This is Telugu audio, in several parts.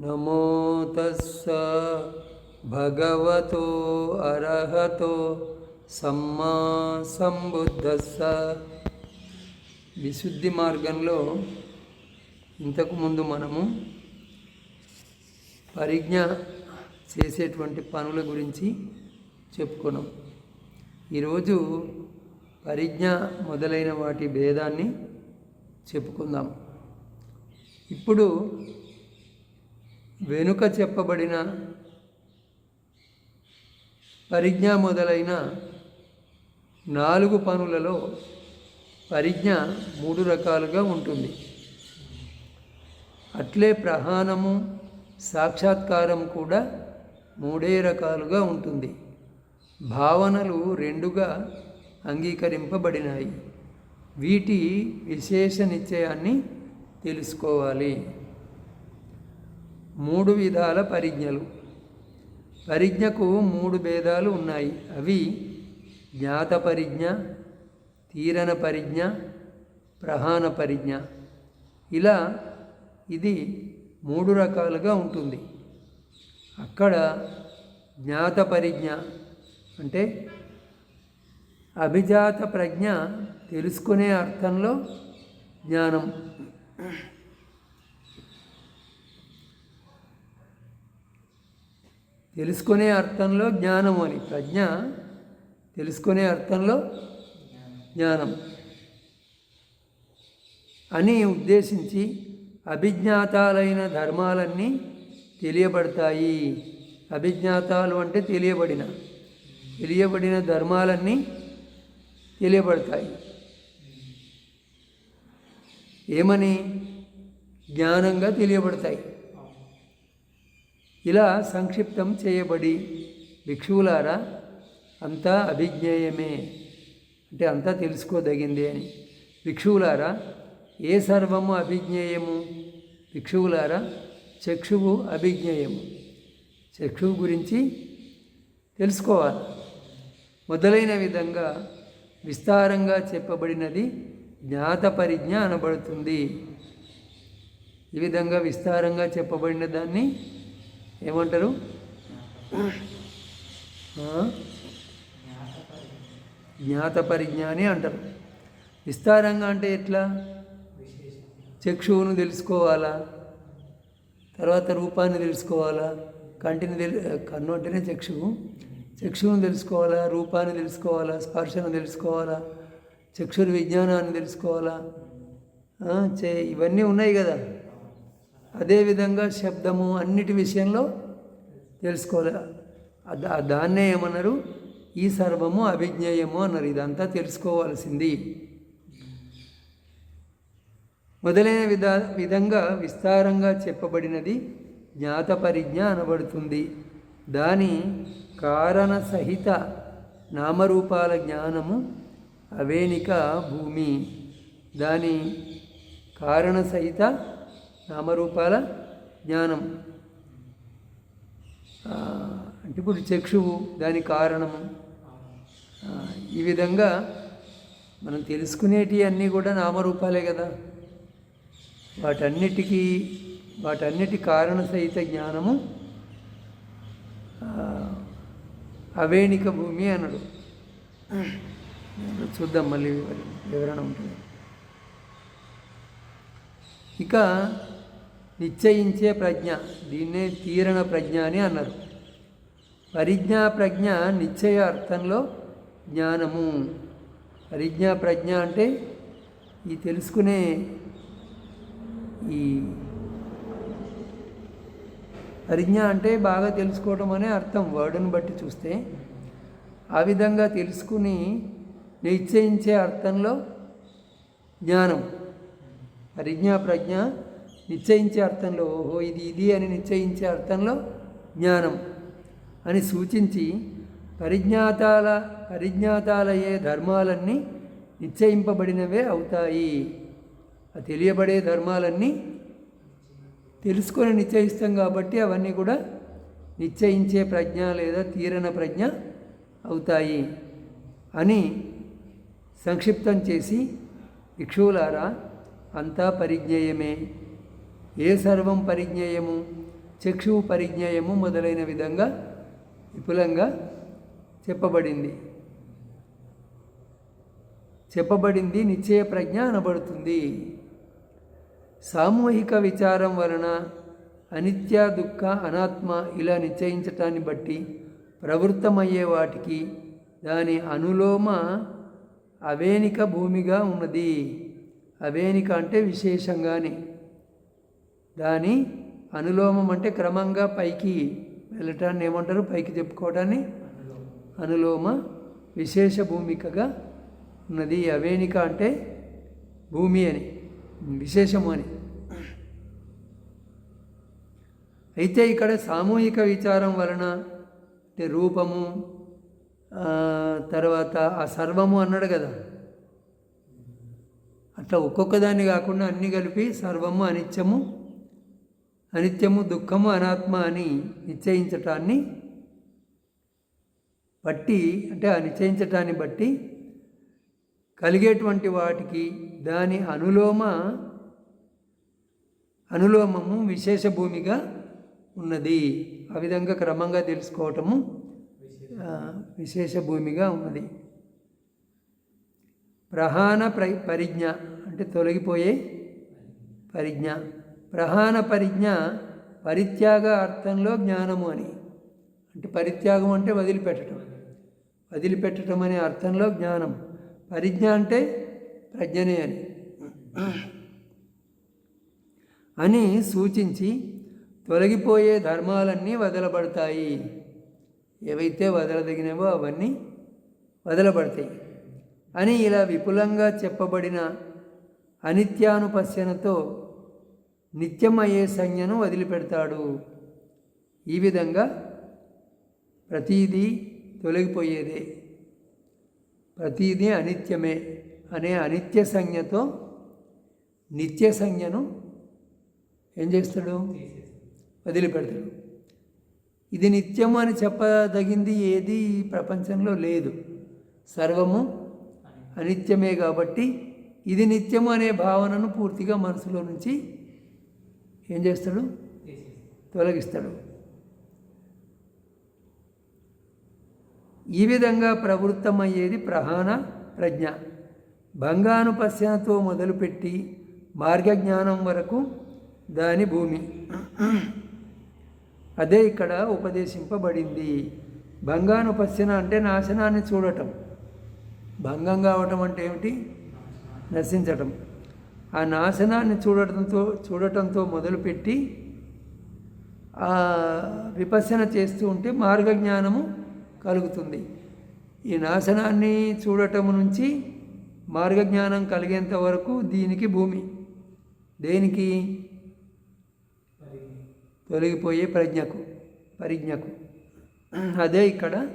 నమో తస్స భగవతో అర్హతో సమ్మా సంబుద్ధస్స. విశుద్ధి మార్గంలో ఇంతకుముందు మనము పరిజ్ఞ చేసేటువంటి పనుల గురించి చెప్పుకున్నాం. ఈరోజు పరిజ్ఞ మొదలైన వాటి భేదాన్ని చెప్పుకుందాం. ఇప్పుడు వెనుక చెప్పబడిన పరిజ్ఞ మొదలైన నాలుగు పనులలో పరిజ్ఞ మూడు రకాలుగా ఉంటుంది. అట్లే ప్రహానము సాక్షాత్కారం కూడా మూడే రకాలుగా ఉంటుంది. భావనలు రెండుగా అంగీకరింపబడినాయి. వీటి విశేష నిశ్చయాన్ని తెలుసుకోవాలి. మూడు విధాల పరిజ్ఞలు. పరిజ్ఞకు మూడు భేదాలు ఉన్నాయి. అవి జ్ఞాత పరిజ్ఞ తీరన పరిజ్ఞ ప్రహాన పరిజ్ఞ. ఇలా ఇది మూడు రకాలుగా ఉంటుంది. అక్కడ జ్ఞాత పరిజ్ఞ అంటే అభిజాత ప్రజ్ఞ తెలుసుకునే అర్థంలో జ్ఞానం. తెలుసుకునే అర్థంలో జ్ఞానం అని. ప్రజ్ఞ తెలుసుకునే అర్థంలో జ్ఞానం. అని ఉద్దేశించి అభిజ్ఞాతాలైన ధర్మాలన్నీ తెలియబడతాయి. అభిజ్ఞాతాలు అంటే తెలియబడిన. తెలియబడిన ధర్మాలన్నీ తెలియబడతాయి. ఏమని? జ్ఞానంగా తెలియబడతాయి. ఇలా సంక్షిప్తం చేయబడి భిక్షువులారా అంతా అభిజ్ఞేయమే. అంటే అంతా తెలుసుకోదగింది అని. భిక్షువులారా ఏ సర్వము అభిజ్ఞేయము? భిక్షువులారా చక్షువు అభిజ్ఞేయము. చక్షువు గురించి తెలుసుకోవాలి. మొదలైన విధంగా విస్తారంగా చెప్పబడినది జ్ఞాత పరిజ్ఞ అనబడుతుంది. ఈ విధంగా విస్తారంగా చెప్పబడిన దాన్ని ఏమంటారు? జ్ఞాత పరిజ్ఞాని అంటారు. విస్తారంగా అంటే ఎట్లా? చక్షువును తెలుసుకోవాలా? తర్వాత రూపాన్ని తెలుసుకోవాలా? కంటిని తెలి కన్ను అంటేనే చక్షువు. చక్షువును తెలుసుకోవాలా? రూపాన్ని తెలుసుకోవాలా? స్పర్శను తెలుసుకోవాలా? చక్షుర విజ్ఞానాన్ని తెలుసుకోవాలా చే ఇవన్నీ ఉన్నాయి కదా. అదేవిధంగా శబ్దము అన్నిటి విషయంలో తెలుసుకోవాలి. దాన్నే ఏమన్నారు? ఈ సర్వము అభిజ్ఞేయము అన్నారు. ఇదంతా తెలుసుకోవాల్సింది. మొదలైన విధ విధంగా విస్తారంగా చెప్పబడినది జ్ఞాత పరిజ్ఞ అనబడుతుంది. దాని కారణ సహిత నామరూపాల జ్ఞానము అవేనిక భూమి. దాని కారణ సహిత నామరూపాల జ్ఞానం. అంటే ఇప్పుడు చక్షువు దాని కారణము. ఈ విధంగా మనం తెలుసుకునేటివి అన్నీ కూడా నామరూపాలే కదా. వాటన్నిటికీ వాటన్నిటి కారణ సహిత జ్ఞానము అవేణిక భూమి అనడు. చూద్దాం మళ్ళీ వివరణ ఉంటుంది. ఇక నిశ్చయించే ప్రజ్ఞ. దీన్నే తీరణ ప్రజ్ఞ అని అన్నారు. పరిజ్ఞా ప్రజ్ఞ నిశ్చయ అర్థంలో జ్ఞానము. పరిజ్ఞా ప్రజ్ఞ అంటే ఈ తెలుసుకునే ఈ పరిజ్ఞ అంటే బాగా తెలుసుకోవడం అనే అర్థం. వర్డ్ని బట్టి చూస్తే ఆ విధంగా తెలుసుకుని నిశ్చయించే అర్థంలో జ్ఞానం. పరిజ్ఞా ప్రజ్ఞ నిశ్చయించే అర్థంలో ఓహో ఇది ఇది అని నిశ్చయించే అర్థంలో జ్ఞానం అని సూచించి పరిజ్ఞాతాల పరిజ్ఞాతాలయ్యే ధర్మాలన్నీ నిశ్చయింపబడినవే అవుతాయి. ఆ తెలియబడే ధర్మాలన్నీ తెలుసుకొని నిశ్చయిస్తాం కాబట్టి అవన్నీ కూడా నిశ్చయించే ప్రజ్ఞ లేదా తీరణ ప్రజ్ఞ అవుతాయి అని సంక్షిప్తం చేసి భిక్షువులారా అంతా పరిజ్ఞేయమే. ఏ సర్వం పరిజ్ఞేయము? చక్షువు పరిజ్ఞేయము మొదలైన విధంగా విపులంగా చెప్పబడింది. చెప్పబడింది నిశ్చయ ప్రజ్ఞ అనబడుతుంది. సామూహిక విచారం వలన అనిత్య దుఃఖ అనాత్మ ఇలా నిశ్చయించటాన్ని బట్టి ప్రవృత్తమయ్యే వాటికి దాని అనులోమ అవేనిక భూమిగా ఉన్నది. అవేనిక అంటే విశేషంగానే. దాని అనులోమం అంటే క్రమంగా పైకి వెళ్ళటాన్ని ఏమంటారు? పైకి చెప్పుకోవటాన్ని అనులోమ విశేష భూమికగా ఉన్నది. అవేనిక అంటే భూమి అని విశేషము అని. అయితే ఇక్కడ సామూహిక విచారం వలన అంటే రూపము తర్వాత ఆ సర్వము అన్నాడు కదా. అట్లా ఒక్కొక్క దాన్ని కాకుండా అన్నీ కలిపి సర్వము అనిత్యము అనిత్యము దుఃఖము అనాత్మ అని నిశ్చయించటాన్ని బట్టి అంటే ఆ నిశ్చయించటాన్ని బట్టి కలిగేటువంటి వాటికి దాని అనులోమ అనులోమము విశేష భూమిగా ఉన్నది. ఆ విధంగా క్రమంగా తెలుసుకోవటము విశేష భూమిగా ఉన్నది. ప్రహాణ ప్ర పరిజ్ఞ అంటే తొలగిపోయే పరిజ్ఞ. ప్రధాన పరిజ్ఞ పరిత్యాగ అర్థంలో జ్ఞానము అని. అంటే పరిత్యాగం అంటే వదిలిపెట్టడం వదిలిపెట్టడం అనే అర్థంలో జ్ఞానం. పరిజ్ఞ అంటే ప్రజ్ఞనే అని. అని సూచించి తొలగిపోయే ధర్మాలన్నీ వదలబడతాయి. ఏవైతే వదలదగినవో అవన్నీ వదలబడతాయి. అని ఇలా విపులంగా చెప్పబడిన అనిత్యానుపశ్యనతో నిత్యమయ్యే సంజ్ఞను వదిలిపెడతాడు. ఈ విధంగా ప్రతీదీ తొలగిపోయేదే. ప్రతీదీ అనిత్యమే అనే అనిత్య సంజ్ఞతో నిత్య సంజ్ఞను ఏం చేస్తాడు? వదిలిపెడతాడు. ఇది నిత్యము అని చెప్పదగింది ఏది ఈ ప్రపంచంలో లేదు. సర్వము అనిత్యమే కాబట్టి ఇది నిత్యము అనే భావనను పూర్తిగా మనసులో నుంచి ఏం చేస్తాడు? తొలగిస్తాడు. ఈ విధంగా ప్రవృత్తమయ్యేది ప్రధాన ప్రజ్ఞ. భంగానుపశ్యనతో మొదలుపెట్టి మార్గజ్ఞానం వరకు దాని భూమి. అదే ఇక్కడ ఉపదేశింపబడింది. భంగానుపశ్యన అంటే నాశనాన్ని చూడటం. భంగం కావటం అంటే ఏమిటి? నశించటం. ఆ నాశనాన్ని చూడటంతో చూడటంతో మొదలుపెట్టి ఆ విపස්සన చేస్తూ ఉంటే మార్గజ్ఞానము కలుగుతుంది. ఈ నాశనాన్ని చూడటం నుంచి మార్గజ్ఞానం కలిగేంత వరకు దీనికి భూమి. దేనికి? తొలగిపోయే ప్రజ్ఞకు పరిజ్ఞకు. అదే ఇక్కడ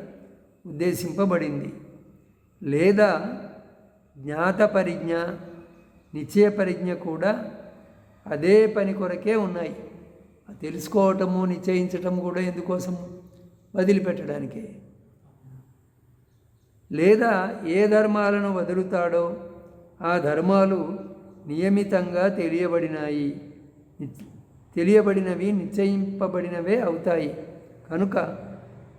ఉద్దేశింపబడింది. లేదా జ్ఞాత పరిజ్ఞ నిశ్చయ పరిజ్ఞ కూడా అదే పని కొరకే ఉన్నాయి. తెలుసుకోవటము నిశ్చయించటం కూడా ఎందుకోసం? వదిలిపెట్టడానికే. లేదా ఏ ధర్మాలను వదులుతాడో ఆ ధర్మాలు నియమితంగా తెలియబడినాయి. తెలియబడినవి నిశ్చయింపబడినవే అవుతాయి. కనుక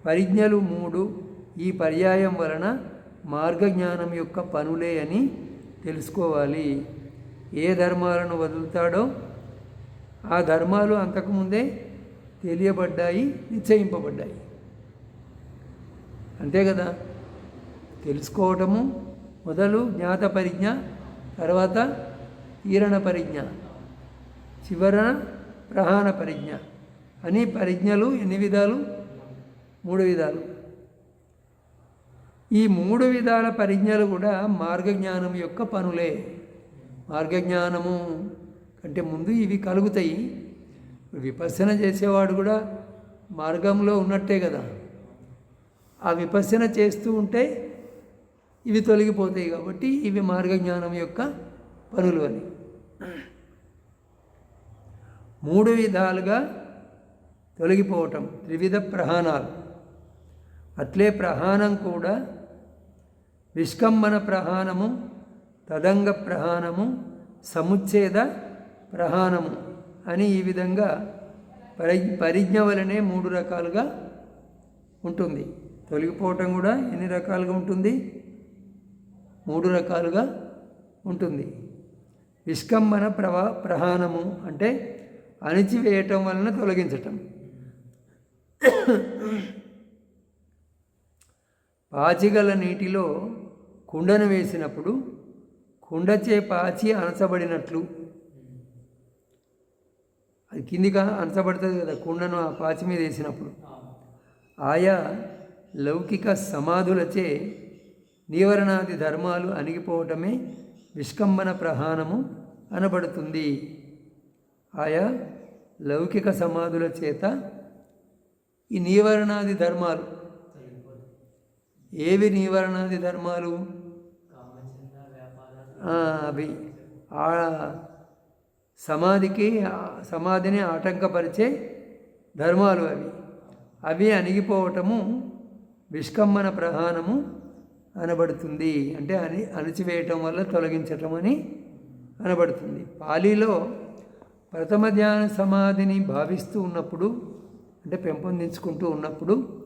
పరిజ్ఞలు మూడు ఈ పర్యాయం వలన మార్గజ్ఞానం యొక్క పనులే అని తెలుసుకోవాలి. ఏ ధర్మాలను వదులుతాడో ఆ ధర్మాలు అంతకుముందే తెలియబడ్డాయి నిశ్చయింపబడ్డాయి. అంతే కదా? తెలుసుకోవటము మొదలు జ్ఞాత పరిజ్ఞ తర్వాత ఈరణ పరిజ్ఞ చివరన ప్రహాణ పరిజ్ఞ అని పరిజ్ఞలు ఎన్ని విధాలు? మూడు విధాలు. ఈ మూడు విధాల పరిజ్ఞలు కూడా మార్గజ్ఞానం యొక్క పనులే. మార్గజ్ఞానము కంటే ముందు ఇవి కలుగుతాయి. విపర్శన చేసేవాడు కూడా మార్గంలో ఉన్నట్టే కదా. ఆ విపర్శన చేస్తూ ఉంటే ఇవి తొలగిపోతాయి కాబట్టి ఇవి మార్గజ్ఞానం యొక్క పనులు అని. మూడు విధాలుగా తొలగిపోవటం త్రివిధ ప్రహాణాలు అట్లే ప్రహాణం కూడా విష్కంబన ప్రహాణము తదంగ ప్రహాణము సముచ్ఛేద ప్రహాణము అని ఈ విధంగా పరి పరిజ్ఞ వలనే మూడు రకాలుగా ఉంటుంది. తొలగిపోవటం కూడా ఎన్ని రకాలుగా ఉంటుంది? మూడు రకాలుగా ఉంటుంది. విష్కంబన ప్రవా ప్రహానము అంటే అణిచివేయటం వలన తొలగించటం. పాచిగల నీటిలో కుండను వేసినప్పుడు కుండచే పాచి అణచబడినట్లు అది కిందిగా అణచబడుతుంది కదా కుండను ఆ పాచి మీద వేసినప్పుడు. ఆయా లౌకిక సమాధులచే నీవరణాది ధర్మాలు అణిగిపోవటమే విష్కంబన ప్రహాణము అనబడుతుంది. ఆయా లౌకిక సమాధుల చేత ఈ నీవరణాది ధర్మాలు. ఏవి నీవరణాది ధర్మాలు? అవి ఆ సమాధికి సమాధిని ఆటంకపరిచే ధర్మాలు అవి. అవి అణిగిపోవటము విష్కంబన ప్రధానము అనబడుతుంది. అంటే అని అణిచివేయటం వల్ల తొలగించటం అని అనబడుతుంది. పాలీలో ప్రథమ ధ్యాన సమాధిని భావిస్తూ ఉన్నప్పుడు అంటే పెంపొందించుకుంటూ ఉన్నప్పుడు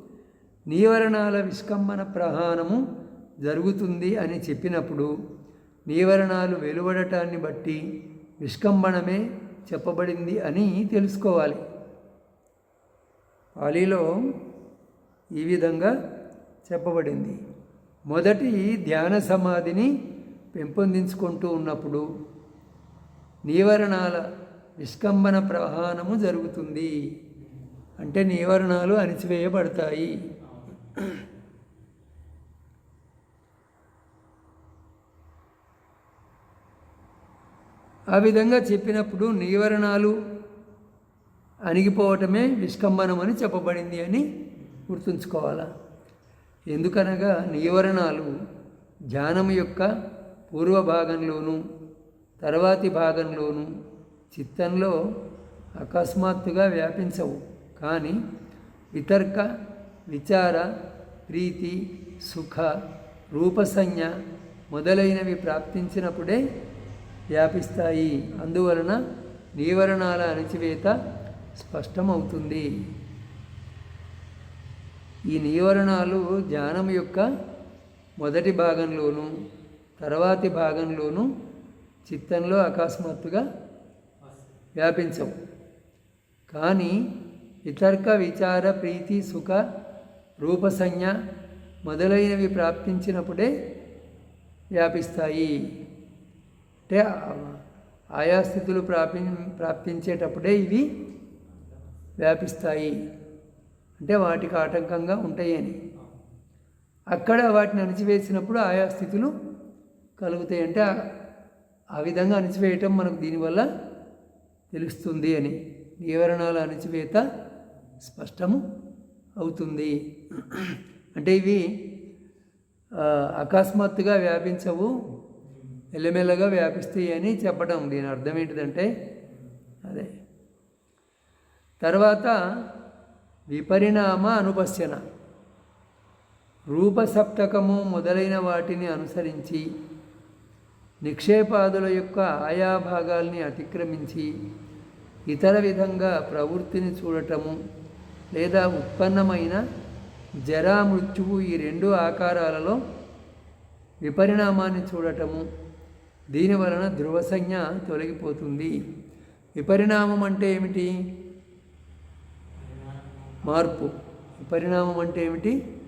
నీవరణాల విష్కంబన ప్రహానము జరుగుతుంది అని చెప్పినప్పుడు నీవరణాలు వెలువడటాన్ని బట్టి విష్కంబనమే చెప్పబడింది అని తెలుసుకోవాలి. పాలీలో ఈ విధంగా చెప్పబడింది. మొదటి ధ్యాన సమాధిని పెంపొందించుకుంటూ ఉన్నప్పుడు నీవరణాల విష్కంబన ప్రవాహనము జరుగుతుంది. అంటే నీవరణాలు అణిచివేయబడతాయి. ఆ విధంగా చెప్పినప్పుడు నివరణాలు అణిగిపోవటమే నిష్కంబనం అని చెప్పబడింది అని గుర్తుంచుకోవాలా? ఎందుకనగా నివరణాలు ధ్యానం యొక్క పూర్వ భాగంలోనూ తర్వాతి భాగంలోనూ చిత్తంలో అకస్మాత్తుగా వ్యాపించవు. కానీ వితర్క విచార ప్రీతి సుఖ రూపసంజ్ఞ మొదలైనవి ప్రాప్తించినప్పుడే వ్యాపిస్తాయి. అందువలన నివరణాల అణచివేత స్పష్టమవుతుంది. ఈ నివరణాలు ధ్యానం యొక్క మొదటి భాగంలోనూ తర్వాతి భాగంలోనూ చిత్తంలో అకస్మాత్తుగా వ్యాపించవు. కానీ వితర్క విచార ప్రీతి సుఖ రూపసంజ్ఞ మొదలైనవి ప్రాప్తించినప్పుడే వ్యాపిస్తాయి. అంటే ఆయా స్థితులు ప్రాపి ప్రాప్తించేటప్పుడే ఇవి వ్యాపిస్తాయి. అంటే వాటికి ఆటంకంగా ఉంటాయి అని అక్కడ వాటిని అణిచివేసినప్పుడు ఆయా స్థితులు కలుగుతాయి. అంటే ఆ- విధంగా అణిచివేయటం మనకు దీనివల్ల తెలుస్తుంది అని. నివరణాల అణిచివేత స్పష్టము అవుతుంది. అంటే ఇవి అకస్మాత్తుగా వ్యాపించవు. మెల్లమెల్లగా వ్యాపిస్తాయి అని చెప్పడం. దీని అర్థం ఏంటిదంటే అదే. తర్వాత విపరిణామ అనుపశ్యన. రూపసప్తకము మొదలైన వాటిని అనుసరించి నిక్షేపాదుల యొక్క ఆయా భాగాల్ని అతిక్రమించి ఇతర విధంగా ప్రవృత్తిని చూడటము లేదా ఉత్పన్నమైన జరా మృత్యువు ఈ రెండు ఆకారాలలో విపరిణామాన్ని చూడటము దీని వలన ధ్రువసంజ్ఞ తొలగిపోతుంది. విపరిణామం అంటే ఏమిటి? మార్పు. విపరిణామం అంటే ఏమిటి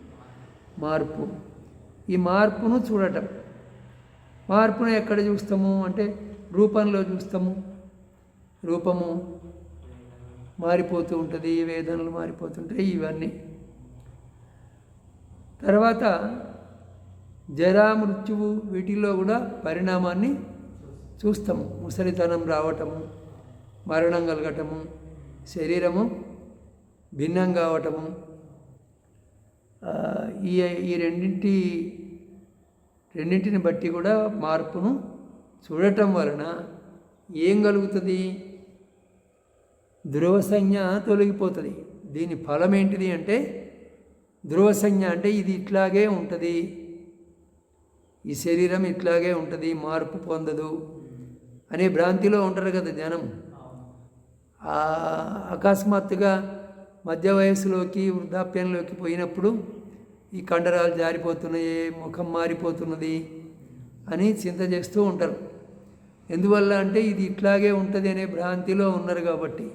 మార్పు. ఈ మార్పును చూడటం. మార్పును ఎక్కడ చూస్తాము? అంటే రూపంలో చూస్తాము. రూపము మారిపోతూ ఉంటుంది వేదనలు మారిపోతుంటాయి ఇవన్నీ. తర్వాత జరా మృత్యువు వీటిల్లో కూడా పరిణామాన్ని చూస్తాము. ముసలితనం రావటము మరణం కలగటము శరీరము భిన్నం కావటము. ఈ ఈ రెండింటి రెండింటిని బట్టి కూడా మార్పును చూడటం వలన ఏం కలుగుతుంది? ధ్రువసంజ్ఞ తొలగిపోతుంది. దీని ఫలం ఏంటిది అంటే ధ్రువసంజ్ఞ అంటే ఇది ఇట్లాగే ఉంటుంది. ఈ శరీరం ఇట్లాగే ఉంటుంది మార్పు పొందదు అనే భ్రాంతిలో ఉంటారు కదా జనం. అకస్మాత్తుగా మధ్య వయసులోకి వృద్ధాప్యంలోకి పోయినప్పుడు ఈ కండరాలు జారిపోతున్నాయి ముఖం మారిపోతున్నది అని చింత చేస్తూ ఉంటారు. ఎందువల్ల అంటే ఇది ఇట్లాగే ఉంటుంది అనే భ్రాంతిలో ఉన్నారు కాబట్టి.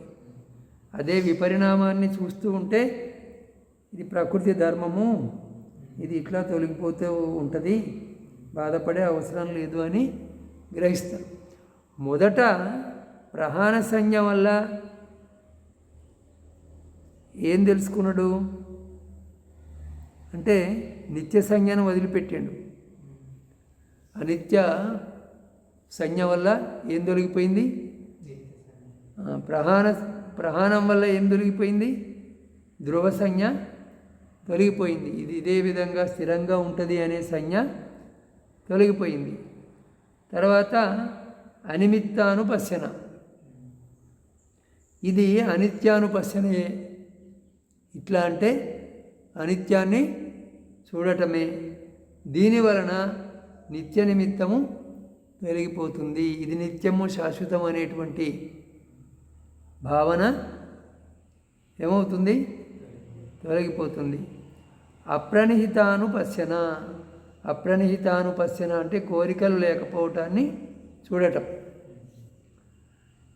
అదే విపరిణామాన్ని చూస్తూ ఉంటే ఇది ప్రకృతి ధర్మము ఇది ఇట్లా తొలగిపోతూ ఉంటుంది. బాధపడే అవసరం లేదు అని గ్రహిస్తారు. మొదట ప్రహాణ సంజ్ఞ వల్ల ఏం తెలుసుకున్నాడు? అంటే నిత్య సంజ్ఞను వదిలిపెట్టాడు. అనిత్య సంజ్ఞ వల్ల ఏం దొరికిపోయింది ప్రహాన ప్రహాణం వల్ల ఏం దొరికిపోయింది ధ్రువ సంజ్ఞ తొలగిపోయింది. ఇది ఇదే విధంగా స్థిరంగా ఉంటుంది అనే సంజ్ఞ తొలగిపోయింది. తర్వాత అనిమిత్తానుపశ్యన. ఇది అనిత్యానుపశ్యనే. ఇట్లా అంటే అనిత్యాన్ని చూడటమే. దీని వలన నిత్య నిమిత్తము తొలగిపోతుంది. ఇది నిత్యము శాశ్వతం అనేటువంటి భావన ఏమవుతుంది? తొలగిపోతుంది. అప్రనిహితానుపశ్యన. అప్రనిహితానుపశ్యన అంటే కోరికలు లేకపోవటాన్ని చూడటం.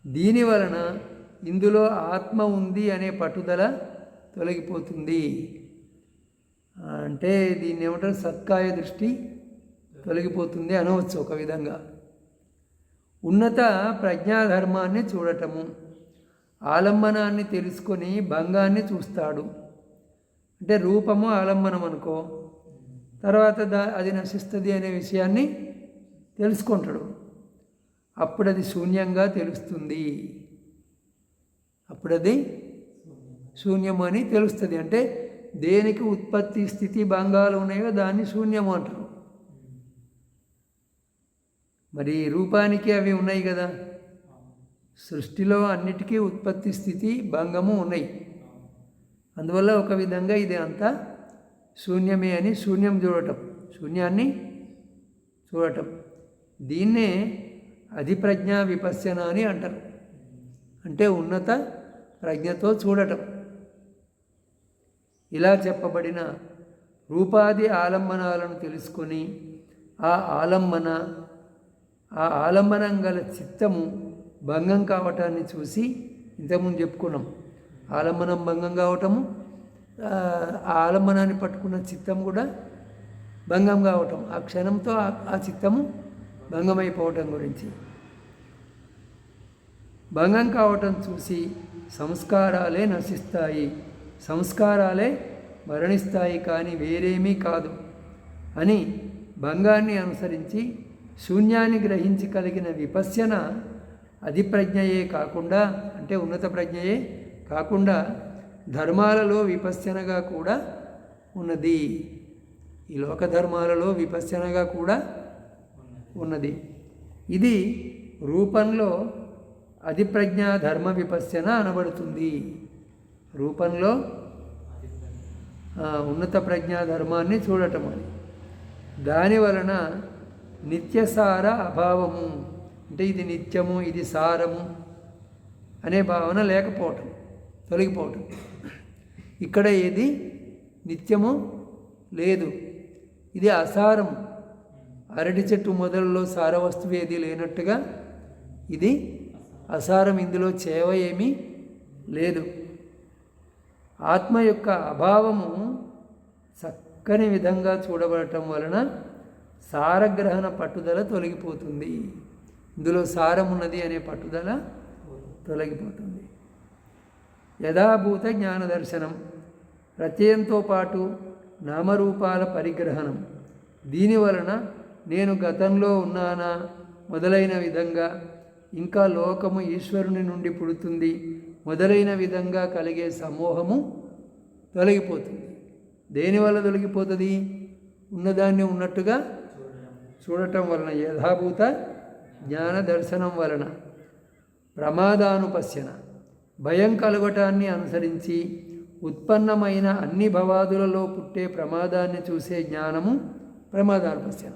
దీని వలన ఇందులో ఆత్మ ఉంది అనే పట్టుదల తొలగిపోతుంది. అంటే దీన్ని ఏమంటారు? సత్కాయ దృష్టి తొలగిపోతుంది అనవచ్చు ఒక విధంగా. ఉన్నత ప్రజ్ఞాధర్మాన్ని చూడటము ఆలంబనాన్ని తెలుసుకొని భంగాన్ని చూస్తాడు. అంటే రూపము ఆలంబనం అనుకో తర్వాత దా అది నశిస్తుంది అనే విషయాన్ని తెలుసుకుంటాడు. అప్పుడు అది శూన్యంగా తెలుస్తుంది. అప్పుడు అది శూన్యము అని తెలుస్తుంది. అంటే దేనికి ఉత్పత్తి స్థితి భంగాలు ఉన్నాయో దాన్ని శూన్యము అంటారు. మరి రూపానికి అవి ఉన్నాయి కదా. సృష్టిలో అన్నిటికీ ఉత్పత్తి స్థితి భంగము ఉన్నాయి. అందువల్ల ఒక విధంగా ఇది అంతా శూన్యమే అని శూన్యం చూడటం. శూన్యాన్ని చూడటం. దీన్నే అధిప్రజ్ఞా విపశ్యన అని అంటారు. అంటే ఉన్నత ప్రజ్ఞతో చూడటం. ఇలా చెప్పబడిన రూపాది ఆలంబనాలను తెలుసుకొని ఆ ఆలంబన ఆ ఆలంబనం గల చిత్తము భంగం కావటాన్ని చూసి ఇంతకుముందు చెప్పుకున్నాం. ఆలంబనం భంగం కావటము ఆ ఆలంబనాన్ని పట్టుకున్న చిత్తం కూడా భంగం కావటం. ఆ క్షణంతో ఆ- ఆ చిత్తము భంగమైపోవటం గురించి. భంగం కావటం చూసి సంస్కారాలే నశిస్తాయి. సంస్కారాలే మరణిస్తాయి కానీ వేరేమీ కాదు అని భంగాన్ని అనుసరించి శూన్యాన్ని గ్రహించి కలిగిన విపశ్యన అధిప్రజ్ఞయే కాకుండా అంటే ఉన్నత ప్రజ్ఞయే కాకుండా ధర్మాలలో విపశ్యనగా కూడా ఉన్నది. ఈ లోక ధర్మాలలో విపశనగా కూడా ఉన్నది. ఇది రూపంలో అధిప్రజ్ఞ ధర్మ విపశ్యన అనబడుతుంది. రూపంలో ఉన్నత ప్రజ్ఞా ధర్మాన్ని చూడటం అని. దాని వలన నిత్యసార అభావము అంటే ఇది నిత్యము ఇది సారము అనే భావన లేకపోవటం. తొలగిపోవటం. ఇక్కడ ఏది? నిత్యము లేదు. ఇది అసారం. అరటి చెట్టు మొదలలో సార వస్తువు ఏది లేనట్టుగా ఇది అసారం. ఇందులో చేవ ఏమీ లేదు. ఆత్మ యొక్క అభావము చక్కని విధంగా చూడబడటం వలన సారగ్రహణ పట్టుదల తొలగిపోతుంది. ఇందులో సారం ఉన్నది అనే పట్టుదల తొలగిపోతుంది. యథాభూత జ్ఞాన దర్శనం ప్రత్యయంతో పాటు నామరూపాల పరిగ్రహణం. దీని వలన నేను గతంలో ఉన్నానా మొదలైన విధంగా ఇంకా లోకము ఈశ్వరుని నుండి పుడుతుంది మొదలైన విధంగా కలిగే సమూహము తొలగిపోతుంది. దేనివల్ల తొలగిపోతుంది? ఉన్నదాన్ని ఉన్నట్టుగా చూడటం వలన యథాభూత జ్ఞాన దర్శనం వలన. ప్రమాదానుపశ్యన. భయం కలగటాన్ని అనుసరించి ఉత్పన్నమైన అన్ని భవాదులలో పుట్టే ప్రమాదాన్ని చూసే జ్ఞానము ప్రమాదానుపశ్యన.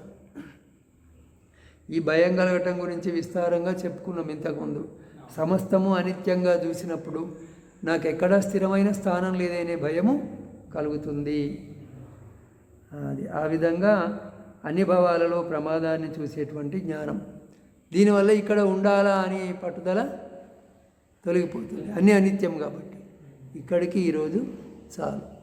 ఈ భయం కలగటం గురించి విస్తారంగా చెప్పుకున్నాం ఇంతకుముందు. సమస్తము అనిత్యంగా చూసినప్పుడు నాకు ఎక్కడా స్థిరమైన స్థానం లేదనే భయము కలుగుతుంది. అది ఆ విధంగా అన్ని భావాలలో ప్రమాదాన్ని చూసేటువంటి జ్ఞానం. దీనివల్ల ఇక్కడ ఉండాలా అని పట్టుదల తొలగిపోతుంది. అన్నీ అనిత్యం కాబట్టి ఇక్కడికి ఈరోజు చాలు.